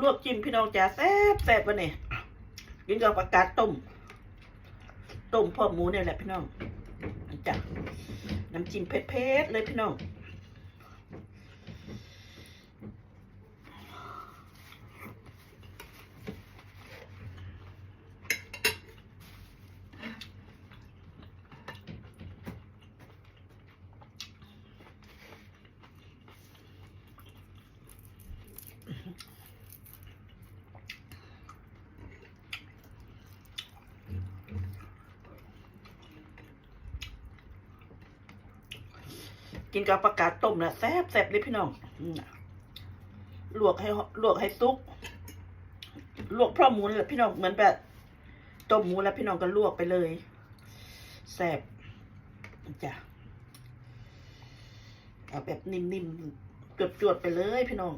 ลวกจิ้มพี่น้องจ๋าแซ่บแซ่บวะเนี่ยกินกับผักกาดต้ม ต้มพร้อมหมูเนี่ยแหละพี่น้องจ้ะน้ำจิ้มเผ็ดๆเลยพี่น้อง กินกับผักกาศต้มนะแซ่บแซ่บเลยพี่น้องลวกให้ลวกให้ซุก ลวกพร้อมหมูนี่แหละพี่น้องเหมือนแบบต้มหมูแล้วพี่น้องก็ลวกไปเลยแซ่บจ้ะเอาแบบนิ่มๆจวดๆไปเลยพี่น้อง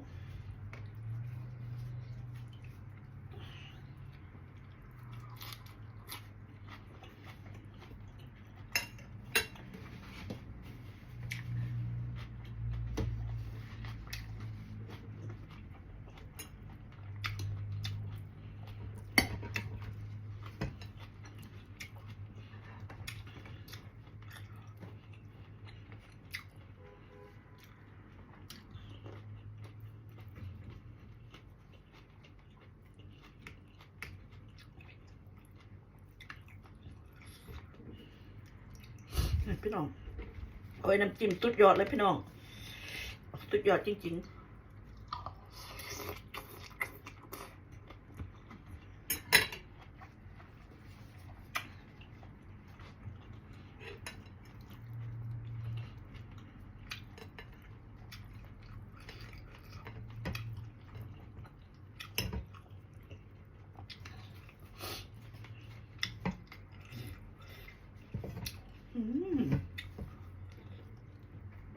พี่น้องเอาไว้น้ำจิ้มสุดยอดเลยพี่น้องสุดยอดจริง ๆ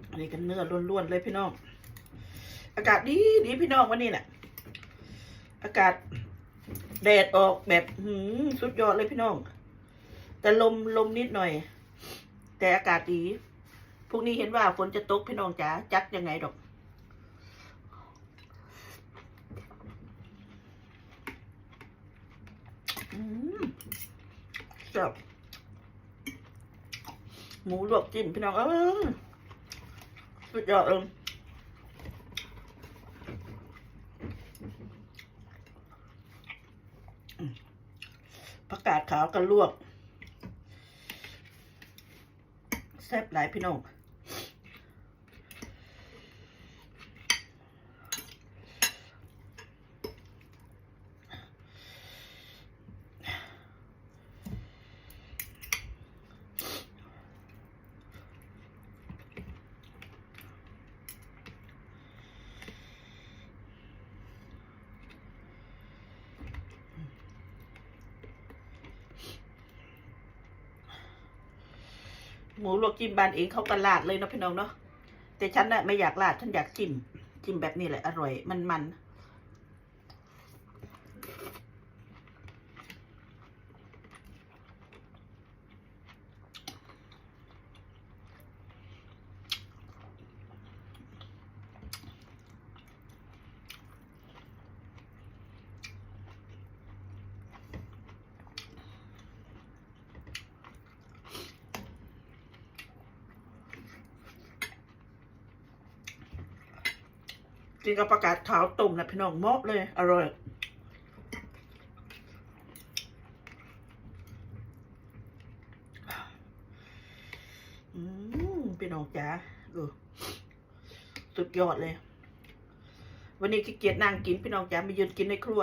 อันนี้กันเนื้อล้วนๆเลยพี่น้อง อากาศดีดีพี่น้องวันนี้แหละอากาศแดดออกแบบหืมสุดยอดเลยพี่น้อง แต่ลมลมนิดหน่อย แต่อากาศดีพรุ่งนี้เห็นว่าฝนจะตกพี่น้องจ๋าจักยังไงดอกอืมจบ หมูลวกจิ้มพี่น้องเออสุดยอดเลยผักกาดขาวกับลวกแซ่บหลายพี่น้อง หมูลวกจิ้มบานเองเขาก็ลาดเลยเนาะพี่น้องเนาะแต่ฉันน่ะไม่อยากลาดฉันอยากจิ้มจิ้มแบบนี้แหละอร่อยมันมัน กินกับประกาศขาวต้มนะพี่น้องเหมาะเลย อร่อย อืมพี่น้องจ๋าดูสุดยอดเลย วันนี้ขี้เกียจนั่งกินพี่น้องจ๋าไปยืนกินในครัว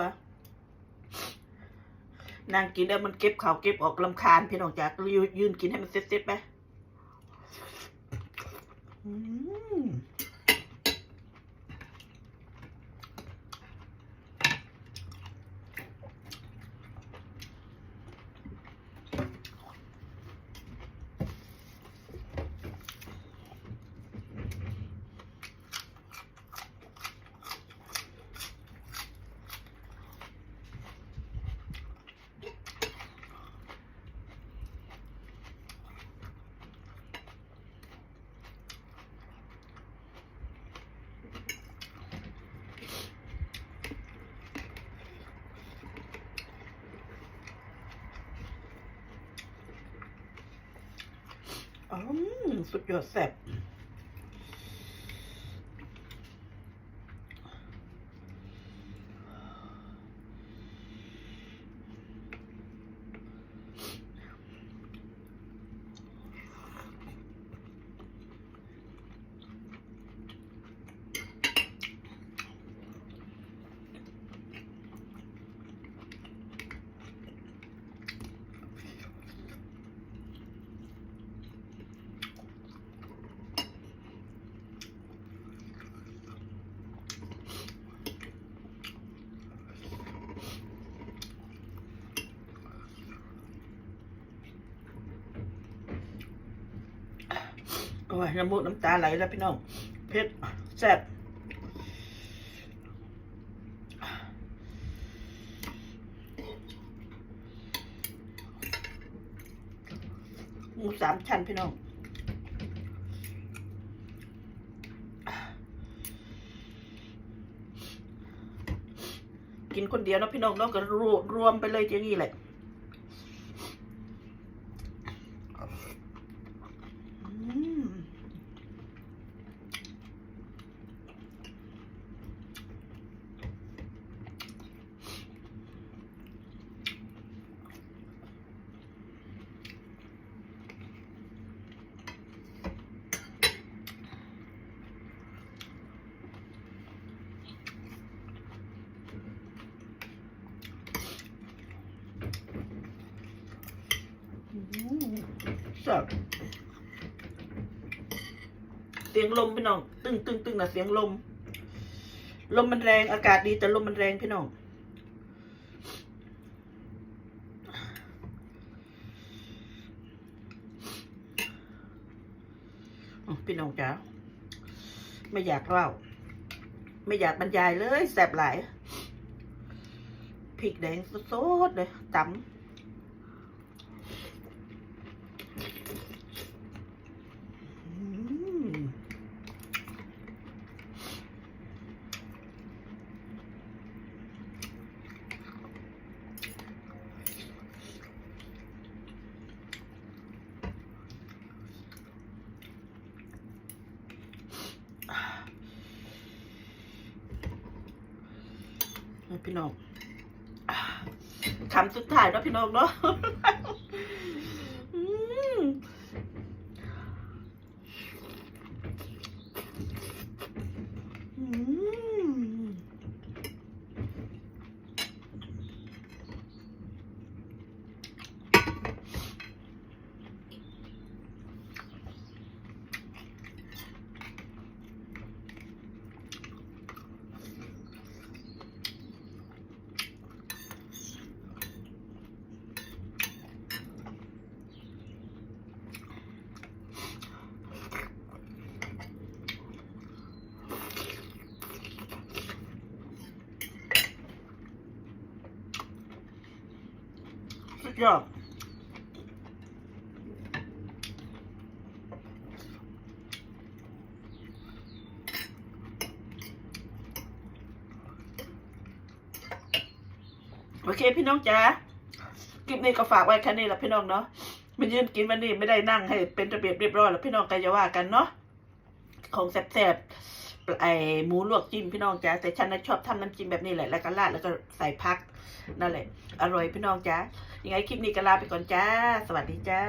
นั่งกินแล้วมันเก็บข่าวเก็บออกลำคาญพี่น้องจ๋าก็ยืนยืนกินให้มันเซ็ตๆไป อืม สุดยอดแซ่บโอ้ ยน้ำมูกน้ำตาไหลแล้วพี่น้องเผ็ดแซ่บหมูสามชั้นพี่น้องกินคนเดียวนะพี่น้องเนาะก็รวรวมไปเลยอย่างนี้แหละอืมอืม แซ่บเสียงลมพี่น้อง ตึ้งตึ้งตึ้งนะเสียงลม ลมมันแรงอากาศดีแต่ลมมันแรงพี่น้องพี่น้องจ๋าไม่อยากเล่า ไม่อยากบรรยายเลยแสบหลายพริกแดงสดๆเลยตำอืมเอา พี่น้องคำสุดท้ายแล้วพี่น้องเนาะ อืมอืมสุด ยอดโอเคพี่น้องจ๋าคลิปนี้ก็ฝากไว้แค่นี้แหละพี่น้องเนาะมายืนกินวันนี้ไม่ได้นั่งให้เป็นระเบียบเรียบร้อยแล้วพี่น้องก็จะว่ากันเนาะของแซ่บๆไอหมูลวกจิ้มพี่น้องจ๋าแต่ฉันน่ะชอบทำน้ำจิ้มแบบนี้แหละแล้วก็ราดแล้วก็ใส่พัก นั่นแหละ อร่อยพี่น้องจ้ายังไงคลิปนี้ก็ลาไปก่อนจ้า สวัสดีจ้า